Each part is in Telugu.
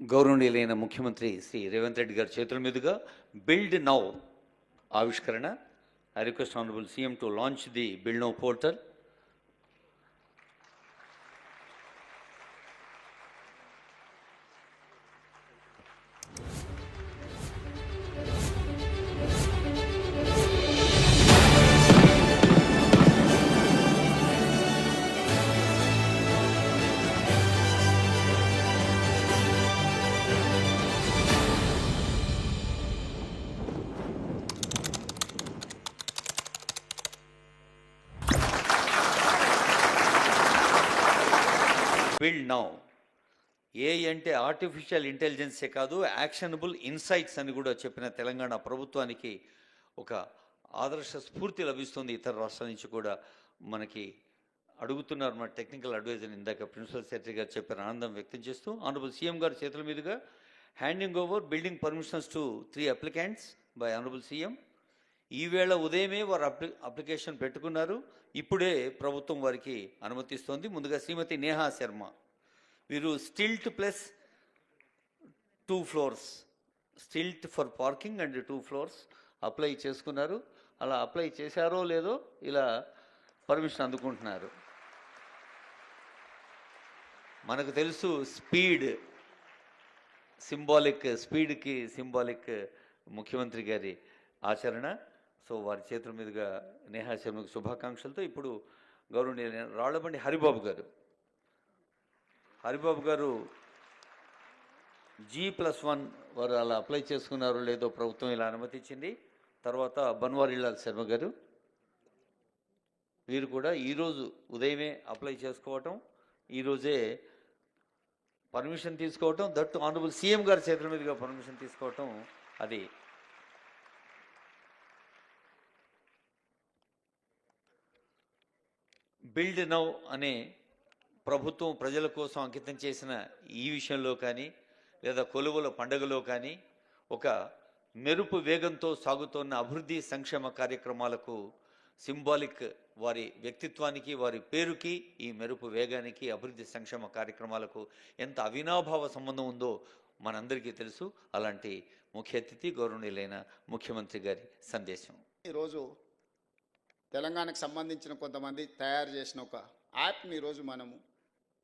గౌరవనీయులైన ముఖ్యమంత్రి శ్రీ రేవంత్ రెడ్డి గారి చేతుల మీదుగా బిల్డ్ నౌ ఆవిష్కరణ. I request honourable CM to launch the build now portal. Build now ఏ అంటే ఆర్టిఫిషియల్ ఇంటెలిజెన్సే కాదు యాక్షనబుల్ ఇన్సైట్స్ అని కూడా చెప్పిన తెలంగాణ ప్రభుత్వానికి ఒక ఆదర్శ స్ఫూర్తి లభిస్తుంది. ఇతర రాష్ట్రాల నుంచి కూడా మనకి అడుగుతున్నారు మన టెక్నికల్ అడ్వైజర్ ఇందాక ప్రిన్సిపల్ సెక్రటరీ గారు చెప్పిన ఆనందం వ్యక్తం చేస్తూ ఆనరబుల్ సీఎం గారి చేతుల మీదుగా handing over building permissions to three applicants by honourable CM ఈవేళ ఉదయమే వారు అప్లి అప్లికేషన్ పెట్టుకున్నారు. ఇప్పుడే ప్రభుత్వం వారికి అనుమతిస్తోంది. ముందుగా శ్రీమతి నేహా శర్మ. వీరు stilt plus two floors. Stilt for parking and two floors apply చేసుకున్నారు. అలా అప్లై చేశారో లేదో ఇలా పర్మిషన్ అందుకుంటున్నారు. మనకు తెలుసు స్పీడ్ సింబాలిక్ స్పీడ్కి సింబాలిక్ ముఖ్యమంత్రి గారి ఆచరణ. సో వారి చేతుల మీదుగా నేహాశర్మకు శుభాకాంక్షలతో ఇప్పుడు గౌరవనీయ రాళ్ళబండి హరిబాబు గారు. హరిబాబు గారు జీ ప్లస్ వన్ వారు అలా అప్లై చేసుకున్నారో లేదో ప్రభుత్వం ఇలా అనుమతించింది. తర్వాత బన్వారీలాల్ శర్మ గారు. వీరు కూడా ఈరోజు ఉదయమే అప్లై చేసుకోవటం ఈరోజే పర్మిషన్ తీసుకోవటం దట్టు ఆనరబుల్ సీఎం గారి చేతుల మీదుగా పర్మిషన్ తీసుకోవటం అది బిల్డ్ నౌ అనే ప్రభుత్వం ప్రజల కోసం అంకితం చేసిన ఈ విషయంలో కానీ లేదా కొలువుల పండుగలో కానీ ఒక మెరుపు వేగంతో సాగుతున్న అభివృద్ధి సంక్షేమ కార్యక్రమాలకు సింబాలిక్ వారి వ్యక్తిత్వానికి వారి పేరుకి ఈ మెరుపు వేగానికి అభివృద్ధి సంక్షేమ కార్యక్రమాలకు ఎంత అవినాభావ సంబంధం ఉందో మనందరికీ తెలుసు. అలాంటి ముఖ్య అతిథి గౌరవనీయులైన ముఖ్యమంత్రి గారి సందేశం. ఈరోజు తెలంగాణకు సంబంధించిన కొంతమంది తయారు చేసిన ఒక యాప్ని ఈరోజు మనము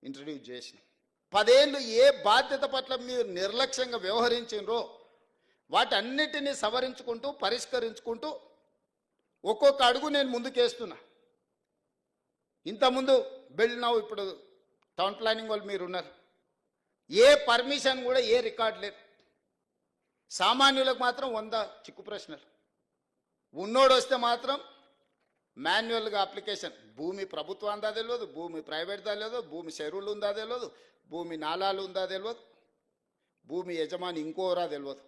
ఇంట్రడ్యూస్ చేసినాం. పదేళ్ళు ఏ బాధ్యత పట్ల మీరు నిర్లక్ష్యంగా వ్యవహరించినరో వాటన్నిటినీ సవరించుకుంటూ పరిష్కరించుకుంటూ ఒక్కొక్క అడుగు నేను ముందుకేస్తున్నా. ఇంతకుముందు బిల్డ్ ఇప్పుడు టౌన్ ప్లానింగ్ వాళ్ళు మీరు ఉన్నారు. ఏ పర్మిషన్ కూడా ఏ రికార్డ్ లేదు. సామాన్యులకు మాత్రం వంద చిక్కు ప్రశ్నలు. ఉన్నోడు వస్తే మాత్రం మాన్యువల్గా అప్లికేషన్. భూమి ప్రభుత్వం అందా తెలియదు భూమి ప్రైవేట్ దా తెలియదు భూమి చెరువులు ఉందా తెలియదు భూమి నాలాలు ఉందా తెలియదు భూమి యజమాని ఇంకోరా తెలియదు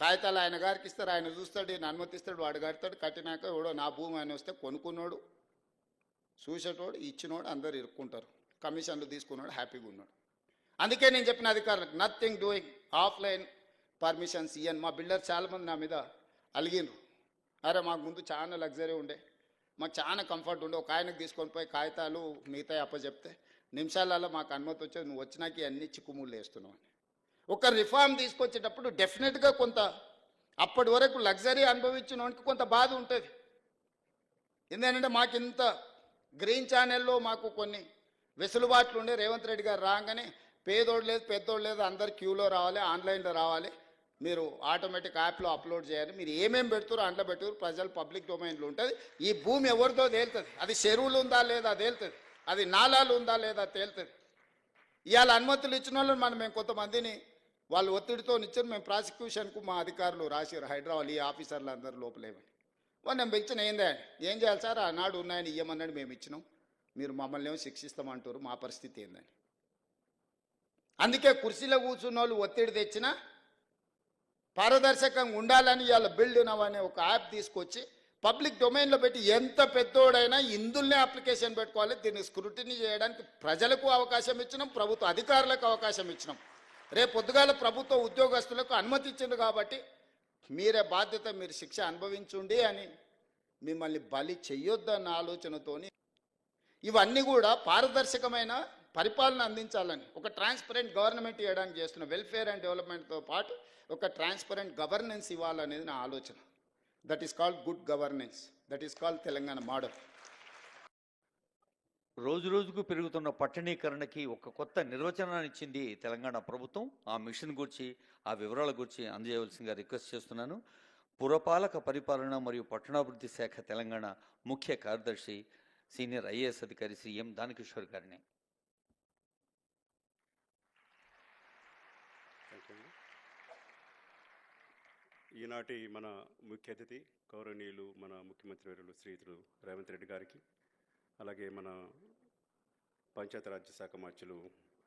కాగితాలు ఆయన గారికి ఇస్తారు ఆయన చూస్తాడు ఈయన అనుమతిస్తాడు వాడు కడతాడు కట్టినాక ఎవడో నా భూమి అని వస్తే కొనుక్కున్నాడు చూసేటోడు ఇచ్చినోడు అందరు ఇరుక్కుంటారు కమిషన్లు తీసుకున్నాడు హ్యాపీగా ఉన్నాడు. అందుకే నేను చెప్పిన అధికారులకు నథింగ్ డూయింగ్ ఆఫ్లైన్ పర్మిషన్స్ ఇయ్యను మా బిల్డర్ చాలామంది నా మీద అలిగినరు అరే మాకు ముందు చాలా లగ్జరీ ఉండే మాకు చాలా కంఫర్ట్ ఉండే. ఒక ఆయనకు తీసుకొని పోయి కాగితాలు మిగతా అప్పచెప్తే నిమిషాలలో మాకు అనుమతి వచ్చేది నువ్వు వచ్చినాక అన్ని చిక్కుముళ్ళు వేస్తున్నావు అని. ఒక రిఫార్మ్ తీసుకొచ్చేటప్పుడు డెఫినెట్గా కొంత అప్పటి వరకు లగ్జరీ అనుభవించిన వానికి కొంత బాధ ఉంటుంది. ఎందుకంటే మాకు ఇంత గ్రీన్ ఛానల్లో మాకు కొన్ని వెసులుబాట్లు ఉండే. రేవంత్ రెడ్డి గారు రాగానే పేదోడు లేదు పెద్దోడు లేదు అందరు క్యూలో రావాలి ఆన్లైన్లో రావాలి. మీరు ఆటోమేటిక్ యాప్లో అప్లోడ్ చేయాలి. మీరు ఏమేమి పెడుతారో అందులో పెట్టుకురు ప్రజలు పబ్లిక్ డొమైన్లో ఉంటుంది. ఈ భూమి ఎవరితో తేలుతుంది. అది చెరువులు ఉందా లేదా తేలుతుంది. అది నాలాలు ఉందా లేదా తేలుతుంది. ఇవాళ అనుమతులు ఇచ్చిన వాళ్ళని మనం మేము కొంతమందిని వాళ్ళు ఒత్తిడితో ఇచ్చారు మేము ప్రాసిక్యూషన్కు మా అధికారులు రాశారు హైదరాబాద్ ఈ ఆఫీసర్లు అందరూ లోపలేమని. వాళ్ళు నేను పిలిచిన ఏందే ఏం చేయాలి సార్? ఆనాడు ఉన్నాయని ఇయ్యమన్నాడు మేము ఇచ్చినాం. మీరు మమ్మల్ని ఏమో శిక్షిస్తామంటారు మా పరిస్థితి ఏందని. అందుకే కుర్చీలో కూర్చున్న వాళ్ళు ఒత్తిడి తెచ్చినా పారదర్శకంగా ఉండాలని ఇవాళ బిల్డ్ నవ్ అనే ఒక యాప్ తీసుకొచ్చి పబ్లిక్ డొమైన్లో పెట్టి ఎంత పెద్దోడైనా ఇందులోనే అప్లికేషన్ పెట్టుకోవాలి. దీన్ని స్క్రూటినీ చేయడానికి ప్రజలకు అవకాశం ఇచ్చినాం ప్రభుత్వ అధికారులకు అవకాశం ఇచ్చినాం. రేపు పొద్దుగాల ప్రభుత్వ ఉద్యోగస్తులకు అనుమతి ఇచ్చింది కాబట్టి మీరే బాధ్యత మీరు శిక్ష అనుభవించుండి అని మిమ్మల్ని బలి చెయ్యొద్దన్న ఆలోచనతోని ఇవన్నీ కూడా పారదర్శకమైన పరిపాలన అందించాలని ఒక ట్రాన్స్పరెంట్ గవర్నమెంట్ ఇవ్వడానికి చేస్తున్న వెల్ఫేర్ అండ్ డెవలప్మెంట్తో పాటు ఒక ట్రాన్స్పరెంట్ గవర్నెన్స్ ఇవ్వాలనేది నా ఆలోచన. That is called good governance that is called Telangana model రోజు రోజుకు పెరుగుతున్న పట్టణీకరణకి ఒక కొత్త నిర్వచనాన్ని ఇచ్చింది తెలంగాణ ప్రభుత్వం. ఆ మిషన్ గురించి ఆ వివరాల గురించి అందజేయవలసిందిగా రిక్వెస్ట్ చేస్తున్నాను. పురపాలక పరిపాలన మరియు పట్టణాభివృద్ధి శాఖ తెలంగాణ ముఖ్య కార్యదర్శి సీనియర్ ఐఏఎస్ అధికారి శ్రీ ఎం దానకిషోర్ గారిని. ఈనాటి మన ముఖ్య అతిథి గౌరవనీయులు మన ముఖ్యమంత్రి వర్యులు శ్రీతులు రేవంత్ రెడ్డి గారికి అలాగే మన పంచాయతీరాజ్ శాఖ మార్చులు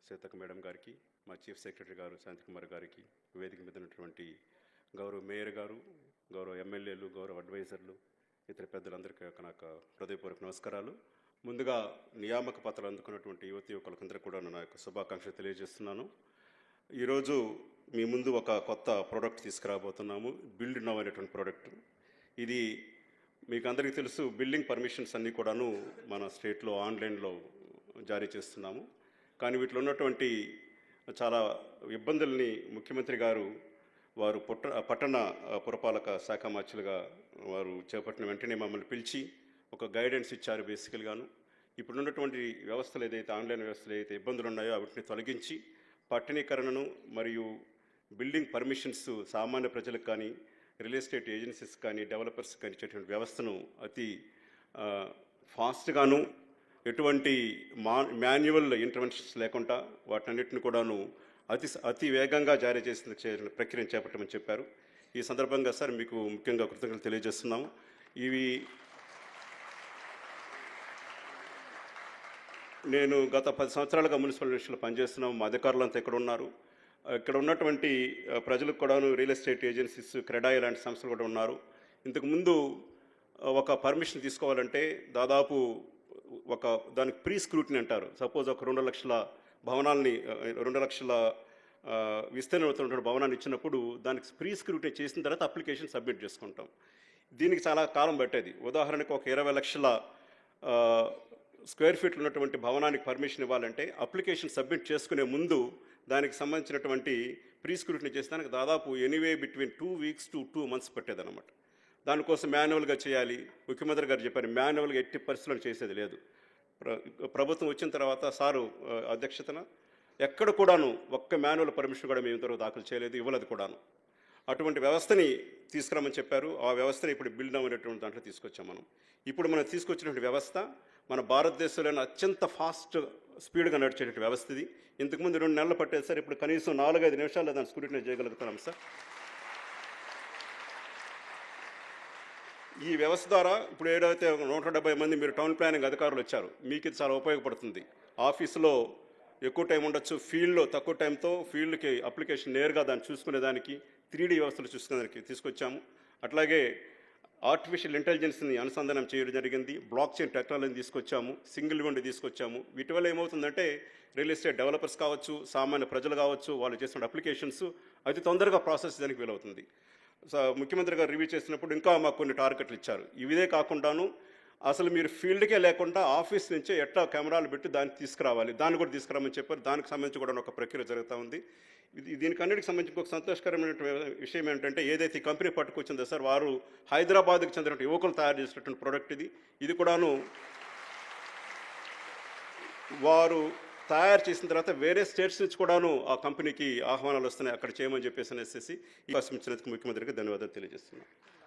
సీతక మేడం గారికి మా చీఫ్ సెక్రటరీ గారు శాంతికుమార్ గారికి వేదిక మీద ఉన్నటువంటి గౌరవ మేయర్ గారు గౌరవ ఎమ్మెల్యేలు గౌరవ అడ్వైజర్లు ఇతర పెద్దలందరికీ యొక్క నాకు హృదయపూర్వక నమస్కారాలు. ముందుగా నియామక పత్రాలు అందుకున్నటువంటి యువతి యువకులకందరూ కూడా నా యొక్క శుభాకాంక్షలు తెలియజేస్తున్నాను. ఈరోజు మీ ముందు ఒక కొత్త ప్రోడక్ట్ తీసుకురాబోతున్నాము బిల్డ్ నవ్ అనేటువంటి ప్రోడక్ట్ ఇది మీకు అందరికీ తెలుసు బిల్డింగ్ పర్మిషన్స్ అన్నీ కూడాను మన స్టేట్లో ఆన్లైన్లో జారీ చేస్తున్నాము. కానీ వీటిలో ఉన్నటువంటి చాలా ఇబ్బందుల్ని ముఖ్యమంత్రి గారు వారు పుట్ట పట్టణ పురపాలక శాఖ మార్చులుగా వారు చేపట్టిన వెంటనే మమ్మల్ని పిలిచి ఒక గైడెన్స్ ఇచ్చారు బేసికల్గాను ఇప్పుడున్నటువంటి వ్యవస్థలు ఏదైతే ఆన్లైన్ వ్యవస్థలు ఏదైతే ఇబ్బందులు ఉన్నాయో వాటిని తొలగించి పట్టణీకరణను మరియు బిల్డింగ్ పర్మిషన్స్ సామాన్య ప్రజలకు కానీ రియల్ ఎస్టేట్ ఏజెన్సీస్ కానీ డెవలపర్స్ కానీ ఇచ్చేటువంటి వ్యవస్థను అతి ఫాస్ట్గాను ఎటువంటి మా మాన్యువల్ ఇంటర్వెన్షన్స్ లేకుండా వాటన్నిటిని కూడాను అతి అతి వేగంగా జారీ చేసిన ప్రక్రియను చేపట్టమని చెప్పారు. ఈ సందర్భంగా సార్ మీకు ముఖ్యంగా కృతజ్ఞతలు తెలియజేస్తున్నాము. ఇవి నేను గత పది సంవత్సరాలుగా మున్సిపల్ మినిస్టర్లో పనిచేస్తున్నాము. మా అధికారులంతా ఇక్కడ ఉన్నారు ఇక్కడ ఉన్నటువంటి ప్రజలకు కూడాను రియల్ ఎస్టేట్ ఏజెన్సీస్ క్రెడాయి లాంటి సంస్థలు కూడా ఉన్నారు. ఇంతకుముందు ఒక పర్మిషన్ తీసుకోవాలంటే దాదాపు ఒక దానికి ప్రీ స్క్రూటిని అంటారు. సపోజ్ ఒక రెండు లక్షల భవనాల్ని రెండు లక్షల ఆ, విస్తీర్ణమైనటువంటి భవనాన్ని ఇచ్చినప్పుడు దానికి ప్రీ స్క్రూటిని చేసిన తర్వాత అప్లికేషన్ సబ్మిట్ చేసుకుంటాం. దీనికి చాలా కాలం పట్టేది. ఉదాహరణకు ఒక ఇరవై లక్షల స్క్వేర్ ఫీట్లు ఉన్నటువంటి భవనానికి పర్మిషన్ ఇవ్వాలంటే అప్లికేషన్ సబ్మిట్ చేసుకునే ముందు దానికి సంబంధించినటువంటి ప్రీ స్క్రూటినీ చేసేదానికి దాదాపు anyway between two weeks to two months పట్టేదన్నమాట. దానికోసం మాన్యువల్గా చేయాలి. ముఖ్యమంత్రి గారు చెప్పారు మాన్యువల్గా ఎట్టి పరిస్థితులను చేసేది లేదు. ప్రభుత్వం వచ్చిన తర్వాత సారు అధ్యక్షతన ఎక్కడ కూడాను ఒక్క మాన్యువల్ పర్మిషన్ కూడా మేము ఇంతవరకు దాఖలు చేయలేదు ఇవ్వలేదు కూడాను. అటువంటి వ్యవస్థని తీసుకురామని చెప్పారు. ఆ వ్యవస్థని ఇప్పుడు బిల్డ్ అనేటువంటి దాంట్లో తీసుకొచ్చాం మనం. ఇప్పుడు మనం తీసుకొచ్చినటువంటి వ్యవస్థ మన భారతదేశంలోని అత్యంత ఫాస్ట్ స్పీడ్గా నడిచేటువంటి వ్యవస్థ ఇది. ఇంతకుముందు రెండు నెలలు పట్టేది సార్ ఇప్పుడు కనీసం నాలుగైదు నిమిషాల్లో దాన్ని స్క్రూటినీ చేయగలుగుతున్నాం సార్. ఈ వ్యవస్థ ద్వారా ఇప్పుడు ఏదైతే నూట డెబ్బై మంది మీరు టౌన్ ప్లానింగ్ అధికారులు వచ్చారు మీకు ఇది చాలా ఉపయోగపడుతుంది. ఆఫీసులో ఎక్కువ టైం ఉండొచ్చు ఫీల్డ్లో తక్కువ టైంతో ఫీల్డ్కి అప్లికేషన్ నేరుగా దాన్ని చూసుకునేదానికి త్రీ డీ వ్యవస్థలు చూసుకునేదానికి తీసుకొచ్చాము. అట్లాగే ఆర్టిఫిషియల్ ఇంటెలిజెన్స్ని అనుసంధానం చేయడం జరిగింది. బ్లాక్ చైన్ టెక్నాలజీని తీసుకొచ్చాము సింగిల్ విండో తీసుకొచ్చాము. వీటి వల్ల ఏమవుతుందంటే రియల్ ఎస్టేట్ డెవలపర్స్ కావచ్చు సామాన్య ప్రజలు కావచ్చు వాళ్ళు చేసిన అప్లికేషన్స్ అతి తొందరగా ప్రాసెస్ చేయడానికి వీలవుతుంది. సో ముఖ్యమంత్రి గారు రివ్యూ చేసినప్పుడు ఇంకా మాకు కొన్ని టార్గెట్లు ఇచ్చారు. ఇవిదే కాకుండాను అసలు మీరు ఫీల్డ్కే లేకుండా ఆఫీస్ నుంచే ఎట్లా కెమెరాలు పెట్టి దాన్ని తీసుకురావాలి? దాన్ని కూడా తీసుకురామని చెప్పారు. దానికి సంబంధించి కూడా ఒక ప్రక్రియ జరుగుతూ ఉంది. ఇది దీనికి సంబంధించి ఒక సంతోషకరమైన విషయం ఏంటంటే ఏదైతే ఈ కంపెనీ పట్టుకొచ్చిందో సార్ వారు హైదరాబాద్కి చెందిన యువకులు తయారు చేసినటువంటి ప్రోడక్ట్ ఇది. ఇది కూడాను వారు తయారు చేసిన తర్వాత వేరే స్టేట్స్ నుంచి కూడాను ఆ కంపెనీకి ఆహ్వానాలు వస్తున్నాయి. అక్కడ చేయమని చెప్పేసి అనేసి ఈ అవకాశం ఇచ్చినందుకు ముఖ్యమంత్రికి ధన్యవాదాలు తెలియజేస్తున్నాను